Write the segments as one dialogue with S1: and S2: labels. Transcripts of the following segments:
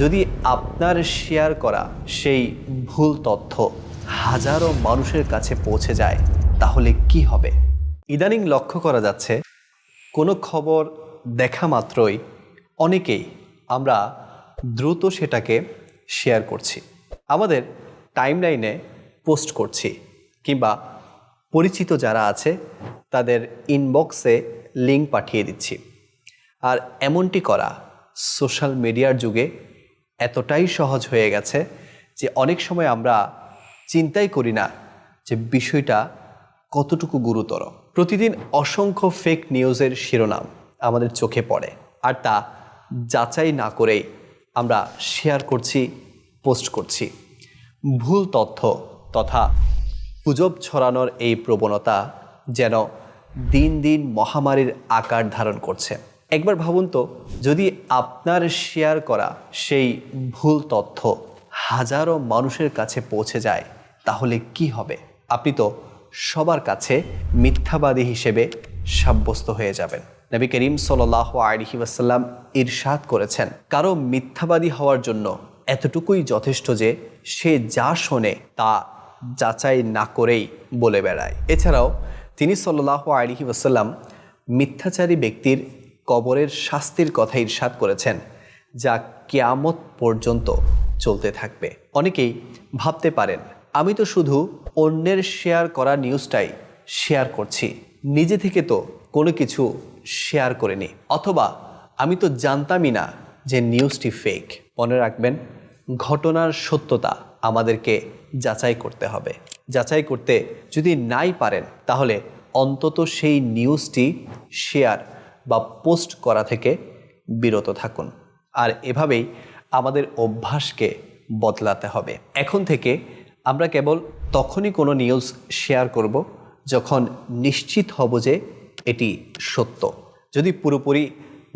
S1: যদি আপনার শেয়ার করা সেই ভুল তথ্য হাজারো মানুষের কাছে পৌঁছে যায়, তাহলে কি হবে? ইদানিং লক্ষ্য করা যাচ্ছে, কোনো খবর দেখা মাত্রই অনেকেই আমরা দ্রুত সেটাকে শেয়ার করছি। আমাদের টাইমলাইনে পোস্ট করছি, কিংবা পরিচিত যারা আছে, তাদের ইনবক্সে লিঙ্ক পাঠিয়ে দিচ্ছি। আর এমনটি করা সোশ্যাল মিডিয়ার যুগে এতটাই সহজ হয়ে গেছে যে অনেক সময় আমরা চিন্তাই করি না যে বিষয়টা কতটুকু গুরুতর। প্রতিদিন অসংখ্য ফেক নিউজের শিরোনাম আমাদের চোখে পড়ে আর তা যাচাই না করেই আমরা শেয়ার করছি পোস্ট করছি। ভুল তথ্য তথা গুজব ছড়ানোর এই প্রবণতা যেন দিন দিন মহামারীর আকার ধারণ করছে। একবার ভাবুন তো, যদি আপনার শেয়ার করা সেই ভুল তথ্য হাজারো মানুষের কাছে পৌঁছে যায়, তাহলে কি হবে? আপনি তো সবার কাছে মিথ্যাবাদী হিসেবে সাব্যস্ত হয়ে যাবেন। নবী করিম সাল্লাহ আলহি ওয়াসাল্লাম ইরশাদ করেছেন, কারও মিথ্যাবাদী হওয়ার জন্য এতটুকুই যথেষ্ট যে সে যা শোনে তা যাচাই না করেই বলে বেড়ায়। এছাড়াও তিনি সাল্লাহ আলহি ওয়াসাল্লাম মিথ্যাচারী ব্যক্তির কবরের শাস্তির কথা ইরশাদ করেছেন, যা কেয়ামত পর্যন্ত চলতে থাকবে। অনেকেই ভাবতে পারেন, আমি তো শুধু অন্যের শেয়ার করা নিউজটাই শেয়ার করছি, নিজে থেকে তো কোনো কিছু শেয়ার করিনি, অথবা আমি তো জানতামই না যে নিউজটি ফেক মনে রাখবেন, ঘটনার সত্যতা আমাদেরকে যাচাই করতে হবে। যাচাই করতে যদি নাই পারেন, তাহলে অন্তত সেই নিউজটি শেয়ার বা পোস্ট করা থেকে বিরত থাকুন। আর এভাবেই আমাদের অভ্যাসকে বদলাতে হবে। এখন থেকে আমরা কেবল তখনই কোনো নিউজ শেয়ার করব যখন নিশ্চিত হব যে এটি সত্য। যদি পুরোপুরি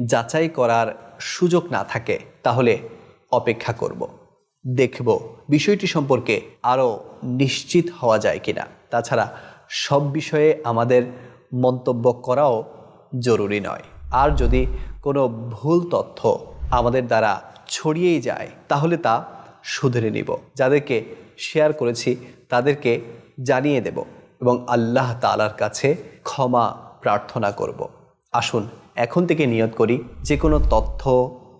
S1: যাচাই করার সুযোগ না থাকে, তাহলে অপেক্ষা করব। দেখব বিষয়টি সম্পর্কে আরও নিশ্চিত হওয়া যায় কিনা। তাছাড়া সব বিষয়ে আমাদের মন্তব্য করাও জরুরি নয়। আর যদি কোনো ভুল তথ্য আমাদের দ্বারা ছড়িয়েই যায়, তাহলে তা শুধরে নিব। যাদেরকে শেয়ার করেছি, তাদেরকে জানিয়ে দেব এবং আল্লাহ তালার কাছে ক্ষমা প্রার্থনা করব। আসুন, এখন থেকে নিয়ত করি যে কোনো তথ্য,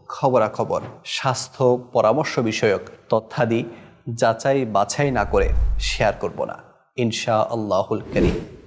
S1: খবরাখবর, স্বাস্থ্য, পরামর্শ বিষয়ক তথ্যাদি যাচাই বাছাই না করে শেয়ার করব না। ইনশা আল্লাহুল করিম।